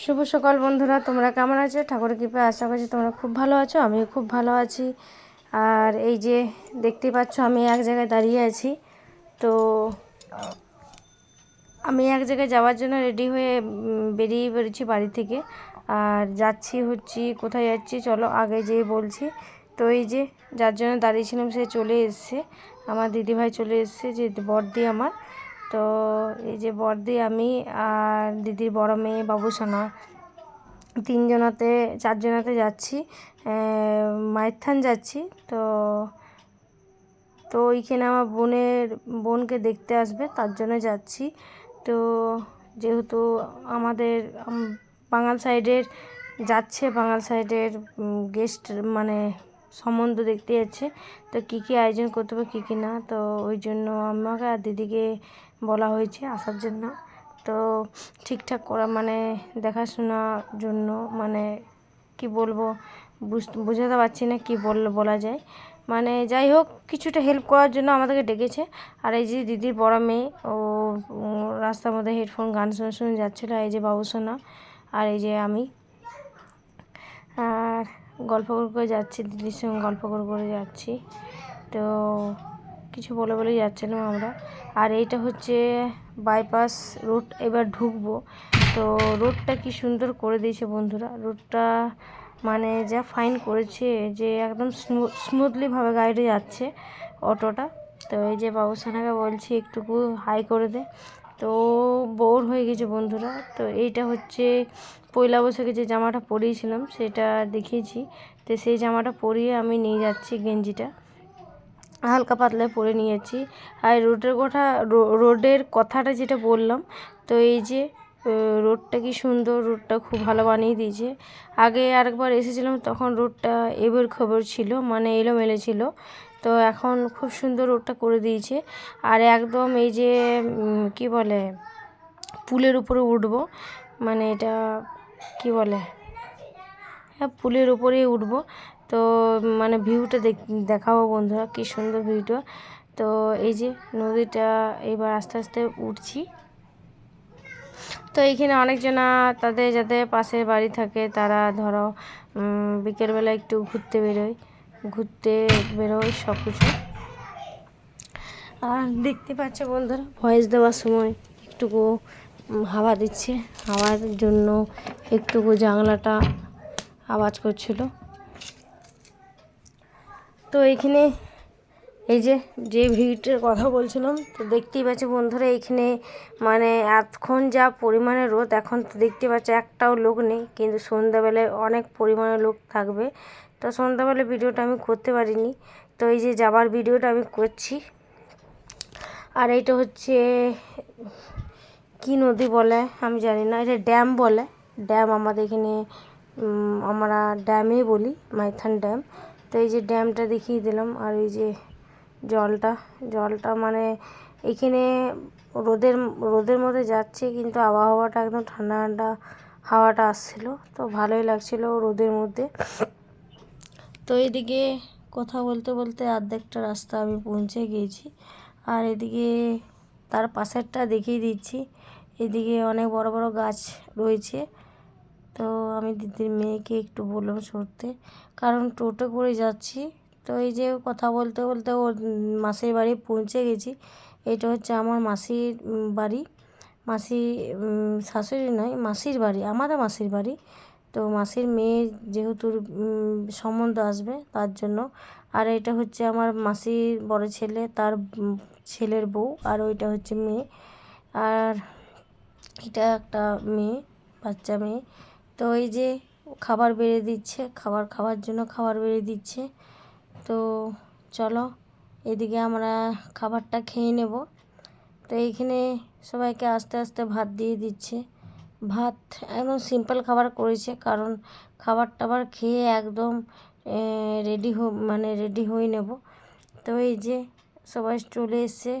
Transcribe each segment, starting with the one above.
শুভ সকাল বন্ধুরা, তোমরা কেমন আছো? ঠাকুরের কৃপায় আশা করছি তোমরা খুব ভালো আছো, আমিও খুব ভালো আছি। আর এই যে দেখতে পাচ্ছ, আমি এক জায়গায় দাঁড়িয়ে আছি। তো আমি এক জায়গায় যাওয়ার জন্য রেডি হয়ে বেরিয়ে বেরোচ্ছি বাড়ি থেকে। আর যাচ্ছি হচ্ছি, কোথায় যাচ্ছি চলো আগে যেয়ে বলছি। তো এই যে যার জন্য দাঁড়িয়েছিলাম, সে চলে এসছে। আমার দিদিভাই চলে এসছে, যে বর্দি আমার। তো এই যে বর্দি আমি আর দিদির বড় মেয়ে বাবুসোনা, তিনজনাতে, চারজনাতে যাচ্ছি মায়ের থান যাচ্ছি, তো তো ওইখানে আমার বোনের, বোনকে দেখতে আসবে, তার জন্য যাচ্ছি। তো যেহেতু আমাদের বাঙাল সাইডের যাচ্ছে, বাঙাল সাইডের গেস্ট মানে সম্বন্ধ দেখতে যাচ্ছে, তো কী কী আয়োজন করতে হবে, কী কী না, তো ওই জন্য আমাকে আর দিদিকে বলা হয়েছে আসার জন্য। তো ঠিকঠাক করা মানে দেখাশোনার জন্য মানে কি বলব, বুঝ- বোঝাতে পারছি না কি বল, বলা যায়। মানে যাই হোক, কিছুটা হেল্প করার জন্য আমাদেরকে ডেকেছে। আর এই যে দিদির বড় মেয়ে, ও রাস্তার মধ্যে হেডফোন গান শুনে শুনে যাচ্ছিল এই যে বাবু বাবুসোনা আর এই যে আমি। আর গল্প করে করে যাচ্ছি, দিদির সঙ্গে গল্প করে করে যাচ্ছি। তো কিছু বলে বলেই যাচ্ছিলাম আমরা। আর এইটা হচ্ছে বাইপাস রোড এবার ঢুকবো। তো রোডটা কি সুন্দর করে দিয়েছে বন্ধুরা। রোডটা মানে যা ফাইন করেছে যে একদম স্মুথলিভাবে গাড়িটা যাচ্ছে অটোটা। তো এই যে বাবুসানাকে বলছি একটুকু হাই করে দে। তো বোর হয়ে গেছে বন্ধুরা। তো এইটা হচ্ছে পয়লা বৈশাখে যে জামাটা পরিয়েছিলাম, সেটা দেখিয়েছি। তো সেই জামাটা পরিয়ে আমি নিয়ে যাচ্ছি গেঞ্জিটা। হালকা পাতলা পরে নিয়ে যাচ্ছি আর রোডের কথা রোডের কথাটা যেটা বললাম, তো এই যে রোডটা কি সুন্দর, রোডটা খুব ভালো বানিয়ে দিয়েছে। আগে আরেকবার এসেছিলাম, তখন রোডটা এবার খবর ছিল মানে এলোমেলো ছিল। তো এখন খুব সুন্দর রোডটা করে দিয়েছে। আর একদম এই যে কি বলে, পুলের উপরে উঠবো মানে এটা, কি বলে হ্যাঁ পুলের উপরেই উঠবো। তো মানে ভিউটা দেখাবো বন্ধুরা, কি সুন্দর ভিউটা। তো এই যে নদীটা, এবার আস্তে আস্তে উঠছি। তো এইখানে অনেকজনা তাদের যাদের পাশের বাড়ি থাকে, তারা ধরো বিকেলবেলা একটু ঘুরতে বেরোয়। ঘুরতে বেরোয় সব কিছু আর দেখতে পাচ্ছ বন্ধুরা, ভয়েস দেওয়ার সময় একটুকু হাওয়া দিচ্ছে। হাওয়ার জন্য একটুকু জানলাটা আওয়াজ করছিল। তো এইখানে এই যে যে ভিড়টার কথা বলছিলাম, তো দেখতেই পাচ্ছি বন্ধুরা এইখানে মানে এতক্ষণ যা পরিমাণে রোদ, এখন তো দেখতে পাচ্ছ একটাও লোক নেই, কিন্তু সন্ধ্যাবেলায় অনেক পরিমাণে লোক থাকবে। তো সন্ধ্যাবেলায় ভিডিওটা আমি করতে পারিনি, তো এই যে যাবার ভিডিওটা আমি করছি। আর এইটা হচ্ছে, কি নদী বলে আমি জানি না, এটা ড্যাম বলে। ড্যাম আমাদের এখানে আমরা ড্যামই বলি, মাইথান ড্যাম। তো এই যে ড্যামটা দেখিয়ে দিলাম আর এই যে জলটা জলটা মানে এখানে রোদের রোদের মধ্যে যাচ্ছে কিন্তু আবহাওয়াটা একদম ঠান্ডা ঠান্ডা হাওয়াটা আসছিল, তো ভালোই লাগছিল রোদের মধ্যে। তো এদিকে কথা বলতে বলতে অর্ধেকটা রাস্তা আমি পৌঁছে গিয়েছি আর এদিকে তার পাশেরটা দেখিয়ে দিচ্ছি। এদিকে অনেক বড় বড় গাছ রয়েছে। তো আমি দিদির মেয়েকে একটু বললাম সরতে। কারণ টোটো করে যাচ্ছি, তো এই যে কথা বলতে বলতে ওর মাসির বাড়ি পৌঁছে গেছি। এটা হচ্ছে আমার মাসির বাড়ি। মাসি শাশুড়ি নয়, মাসির বাড়ি, আমাদের মাসির বাড়ি। তো মাসির মেয়ের যেহেতু সম্বন্ধ আসবে তার জন্য। আর এটা হচ্ছে আমার মাসির বড় ছেলে, তার ছেলের বউ, আর ওইটা হচ্ছে মেয়ে। আর এটা একটা মেয়ে, বাচ্চা মেয়ে। তো এই যে খাবার বেড়ে দিচ্ছে, খাবার খাওয়ার জন্য খাবার বেড়ে দিচ্ছে। তো চলো, এদিকে আমরা খাবারটা খেয়ে নেব। তো এইখানে সবাইকে আস্তে আস্তে ভাত দিয়ে দিচ্ছে। ভাত একদম সিম্পল খাবার করেছে, কারণ খাবার টাবার খেয়ে একদম রেডি মানে রেডি হয়ে নেব। তো এই যে সবাই চলে এসছে।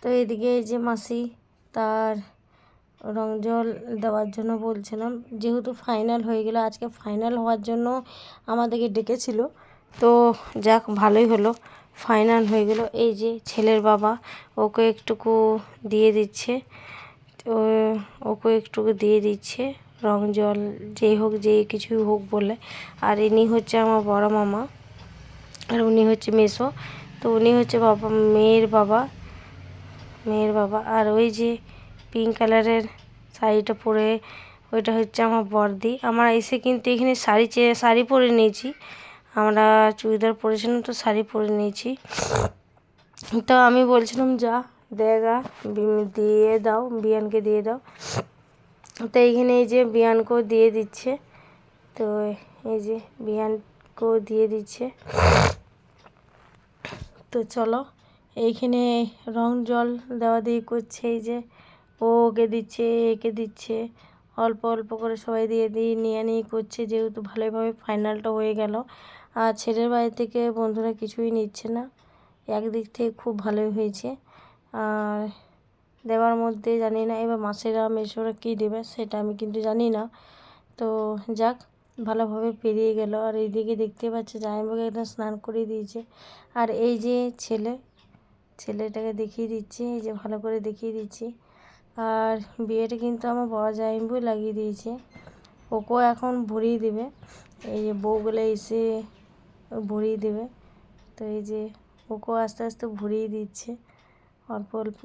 তো এদিকে এই যে মাসি, তার রং জল দেওয়ার জন্য বলছিলাম। যেহেতু ফাইনাল হয়ে গেলো, আজকে ফাইনাল হওয়ার জন্য আমাদেরকে ডেকেছিল। তো যাক, ভালোই হলো। ফাইনাল হয়ে গেল। এই যে ছেলের বাবা, ওকে একটুকু দিয়ে দিচ্ছে। ওকে একটু দিয়ে দিচ্ছে রং জল, যেই হোক যে কিছুই হোক বলে। আর ইনি হচ্ছে আমার বড় মামা। আর উনি হচ্ছে মেসো। তো উনি হচ্ছে বাবা, মেয়ের বাবা মেয়ের বাবা। আর ওই যে পিঙ্ক কালারের শাড়িটা পরে ওইটা হচ্ছে আমার বর্দি। আমরা এসে কিন্তু এখানে শাড়ি চেয়ে শাড়ি পরে নিয়েছি। আমরা চুড়িদার পরেছিলাম, তো শাড়ি পরে নিয়েছি। তো আমি বলছিলাম, যা বি- দিয়ে দাও, বিয়ানকে দিয়ে দাও। তো এইখানে এই যে বিয়ানকেও দিয়ে দিচ্ছে। তো এই যে বিয়ানকেও দিয়ে দিচ্ছে। তো চলো, এইখানে রং জল দেওয়া দিয়ে করছে এই যে ও ওকে দিচ্ছে, একে দিচ্ছে। অল্প অল্প করে সবাই দিয়ে দিয়ে নিয়ে নিয়ে করছে, যেহেতু ভালোভাবে ফাইনালটা হয়ে গেল। আর ছেলের বাড়ি থেকে বন্ধুরা কিছুই নিচ্ছে না। একদিক থেকে খুব ভালোই হয়েছে। আর দেওয়ার মধ্যে জানি না, এবার মাসেরা, মেসোরা কী দেবে সেটা আমি কিন্তু জানি না। তো যাক, ভালোভাবে পেরিয়ে গেল। আর এইদিকে দেখতে পাচ্ছে জামাইবাবুকে একদম স্নান করিয়ে দিয়েছে। আর এই যে ছেলে, ছেলেটাকে দেখিয়ে দিচ্ছি, এই যে ভালো করে দেখিয়ে দিচ্ছি। আর বিয়েটা কিন্তু আমার বড় জামাইবাবু লাগিয়ে দিয়েছে। ওকেও এখন ভরিয়ে দেবে। এই যে বউগুলো এসে ভরিয়ে দেবে। তো এই যে ওকেও আস্তে আস্তে ভরিয়ে দিচ্ছে অল্প অল্প।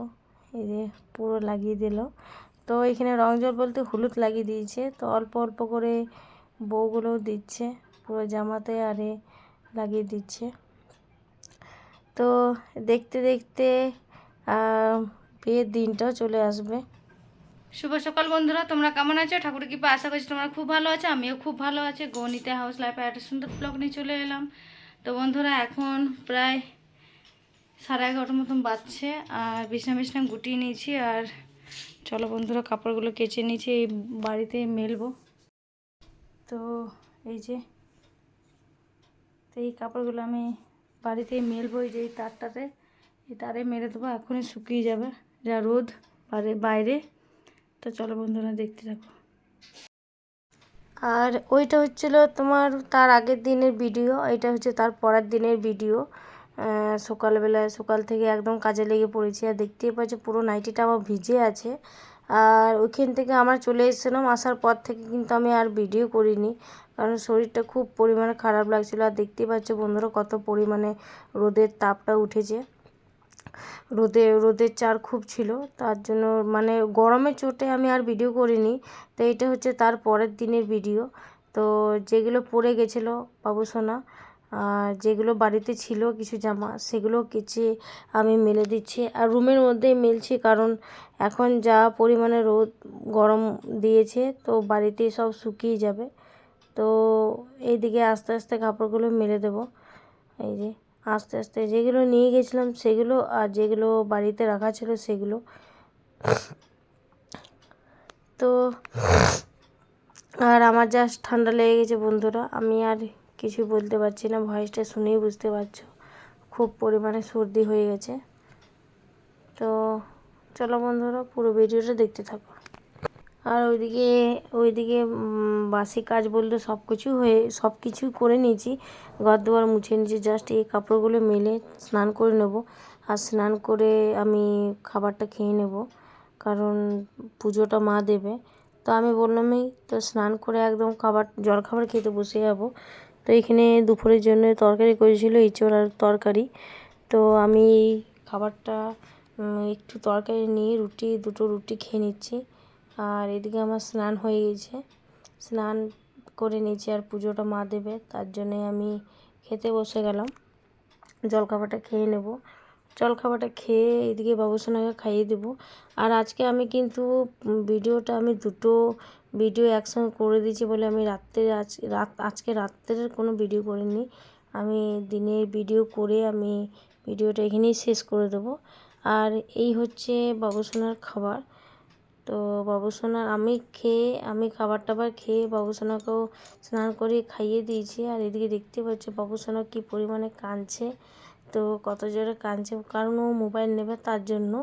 এই যে পুরো লাগিয়ে দিল। তো এখানে রং জল বলতে হলুদ লাগিয়ে দিয়েছে। তো অল্প অল্প করে বউগুলোও দিচ্ছে। পুরো জামাতে আরে লাগিয়ে দিচ্ছে। তো দেখতে দেখতে বিয়ের দিনটাও চলে আসবে। শুভ সকাল বন্ধুরা, তোমরা কেমন আছো? ঠাকুর কৃপা আশা করছি তোমরা খুব ভালো আছো, আমিও খুব ভালো আছি। গণিতে হাউস লাইফে একটা সুন্দর ব্লগ নিয়ে চলে এলাম। তো বন্ধুরা, এখন প্রায় সাড়ে এগারোটার মতন বাজছে, আর বিছনা বিছনা গুটিয়ে নিয়েছি, আর চলো বন্ধুরা, কাপড়গুলো কেচে নিয়েছি, এই বাড়িতে মেলবো। তো এই যে তো এই কাপড়গুলো আমি বাড়িতে মেলবো, এই যে এই তারটাতে, এই তারে মেরে দেবো, এখনই শুকিয়ে যাবে। যা রোদ বাইরে বাইরে। তো চলো বন্ধুরা, দেখতে থাকো। আর ওইটা হচ্ছিল তোমার তার আগের দিনের ভিডিও, এটা হচ্ছে তার পরের দিনের ভিডিও। সকালবেলায় সকাল থেকে একদম কাজে লেগে পড়েছি। আর দেখতেই পাচ্ছ পুরো নাইটিটা আমার ভিজে আছে। আর ওইখান থেকে আমার চলে এসেছিলাম, আসার পর থেকে কিন্তু আমি আর ভিডিও করিনি। কারণ শরীরটা খুব পরিমাণে খারাপ লাগছিল। আর দেখতেই পাচ্ছ বন্ধুরা কত পরিমাণে রোদের তাপটা উঠেছে। রোদে রোদের চার খুব ছিল। তার জন্য মানে গরমের চোটে আমি আর ভিডিও করিনি। তো এটা হচ্ছে তার পরের দিনের ভিডিও তো যেগুলো পরে গেছিল বাবুসোনা যেগুলো বাড়িতে ছিল কিছু জামা, সেগুলো কেচে আমি মেলে দিচ্ছি। আর রুমের মধ্যেই মেলছি কারণ এখন যা পরিমাণে রোদ গরম দিয়েছে, তো বাড়িতে সব শুকিয়ে যাবে। তো এইদিকে আস্তে আস্তে কাপড়গুলো মেলে দেবো। এই যে আস্তে আস্তে যেগুলো নিয়ে গেছিলাম সেগুলো আর যেগুলো বাড়িতে রাখা ছিল সেগুলো। তো আর আমার জাস্ট ঠান্ডা লেগে গেছে বন্ধুরা। আমি আর কিছু বলতে পারছি না, ভয়েসটা শুনেই বুঝতে পারছ। খুব পরিমাণে সর্দি হয়ে গেছে। তো চলো বন্ধুরা পুরো ভিডিওটা দেখতে থাকো। আর ওইদিকে ওইদিকে বাসি কাজ বলতে সব কিছু হয়ে, সব কিছু করে নিয়েছি। ঘর দুয়ার মুছে নিয়েছি জাস্ট এই কাপড়গুলো মেলে স্নান করে নেব। আর স্নান করে আমি খাবারটা খেয়ে নেব, কারণ পুজোটা মা দেবে। তো আমি বললামই তো স্নান করে একদম খাবার, জল খাবার খেতে বসে যাব। তো এখানে দুপুরের জন্য তরকারি করেছিল ইঁচড় আর তরকারি। তো আমি এই খাবারটা একটু তরকারি নিয়ে রুটি, দুটো রুটি খেয়ে নিচ্ছি। আর এদিকে আমার স্নান হয়ে গেছে। স্নান করে নিয়েছি আর পুজোটা মা দেবে, তার জন্যে আমি খেতে বসে গেলাম। জলখাবারটা খেয়ে নেব। জলখাবারটা খেয়ে এদিকে বাবুসোনাকে খাইয়ে দেবো। আর আজকে আমি কিন্তু ভিডিওটা আমি দুটো ভিডিও একসঙ্গে করে দিয়েছি বলে আমি রাত্রে আজ, রাত, আজকে রাত্রের কোনো ভিডিও করিনি। আমি দিনের ভিডিও করে আমি ভিডিওটা এখানেই শেষ করে দেবো। আর এই হচ্ছে বাবুসোনার খাবার। তো বাবুসোনা, আমি খেয়ে, আমি খাবার টাবার খেয়ে বাবুসোনাকেও স্নান করে খাইয়ে দিয়েছি। আর এদিকে দেখতে পাচ্ছ বাবুসোনা কী পরিমাণে কাঁদছে, তো কত জোরে কাঁদছে, কারণ ও মোবাইল নেবে তার জন্য।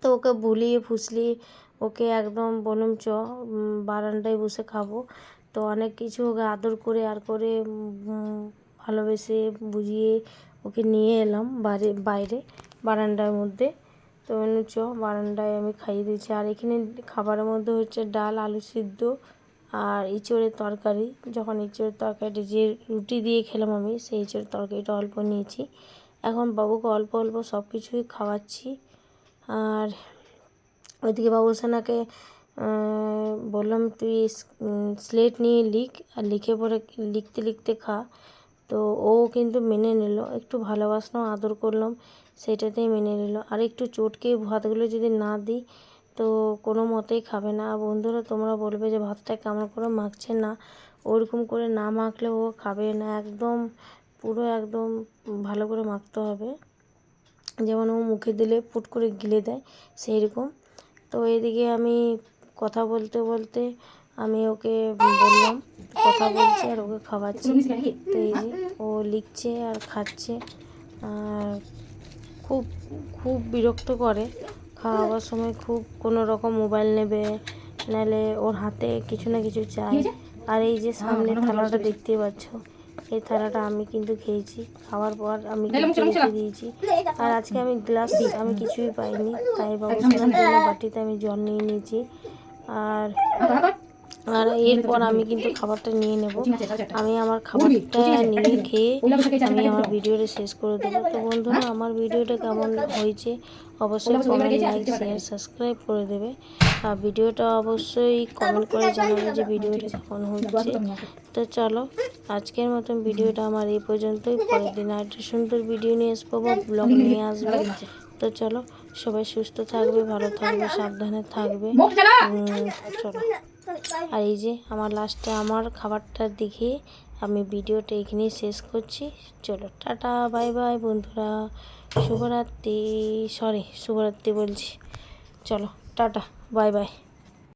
তো ওকে ভুলিয়ে ফুসলিয়ে ওকে একদম বললাম চ বারান্দায় বসে খাব। তো অনেক কিছু ওকে আদর করে আর করে ভালোবেসে বুঝিয়ে ওকে নিয়ে এলাম বাইরে বাইরে, বারান্দার মধ্যে। তো চ, বারান্দায় আমি খাইয়ে দিয়েছি। আর এখানে খাবারের মধ্যে হচ্ছে ডাল, আলু সিদ্ধ আর ইঁচড়ের তরকারি। যখন ইঁচড়ের তরকারিটা যে রুটি দিয়ে খেলাম আমি, সেই ইঁচড়ের তরকারিটা অল্প নিয়েছি। এখন বাবুকে অল্প অল্প সব কিছুই খাওয়াচ্ছি। আর ওইদিকে বাবুসানাকে বললাম, তুই স্লেট নিয়ে লিখ আর লিখে পরে লিখতে লিখতে খা। তো ও কিন্তু মেনে নিল। একটু ভালোবাসলাম আদর করলাম। সেটাতেই মেনে নিল। আর একটু চটকে ভাতগুলো যদি না দিই, তো কোনো মতেই খাবে না। আর বন্ধুরা, তোমরা বলবে যে ভাতটা কেমন করে মাখছে না। ওরকম করে না মাখলে ও খাবে না। একদম পুরো একদম ভালো করে মাখতে হবে। যেমন ও মুখে দিলে ফুট করে গিলে দেয় সেই রকম তো এদিকে আমি কথা বলতে বলতে আমি ওকে বললাম, কথা বলছি আর ওকে খাওয়াচ্ছি। তো এই যে ও লিখছে আর খাচ্ছে। আর খুব খুব বিরক্ত করে। খাওয়াবার সময় খুব কোনো রকম মোবাইল নেবে নাহলে ওর হাতে কিছু না কিছু চাই। আর এই যে সামনে থালাটা দেখতেই পাচ্ছ এই থালাটা আমি কিন্তু খেয়েছি। খাওয়ার পর আমি রেখে দিয়েছি। আর আজকে আমি গ্লাস আমি কিছুই পাইনি। তাই বাবুসোনার জন্য বাটিতে আমি জল নিয়ে নিয়েছি। আর আর এরপর আমি কিন্তু খাবারটা নিয়ে নেব। আমি আমার খাবারটা নিয়ে খেয়ে আমি আমার ভিডিওটা শেষ করে দেবো। তো বন্ধুরা আমার ভিডিওটা কেমন হয়েছে অবশ্যই কমেন্ট লাইক শেয়ার সাবস্ক্রাইব করে দেবে। আর ভিডিওটা অবশ্যই কমেন্ট করে জানাবে যে ভিডিওটা কেমন হচ্ছে। তো চলো আজকের মতন ভিডিওটা আমার এই পর্যন্তই। পরের দিন আর একটা সুন্দর ভিডিও নিয়ে আসব বা ব্লগ নিয়ে আসব। তো চলো সবাই সুস্থ থাকবে ভালো থাকবে সাবধানে থাকবে। চলো। আর এই যে আমার লাস্টে আমার খাবারটা দেখে আমি ভিডিওটা এখানেই শেষ করছি। চলো, টাটা বাই বাই বন্ধুরা। শুভরাত্রি সরি শুভরাত্রি বলছি। চলো, টাটা বাই বাই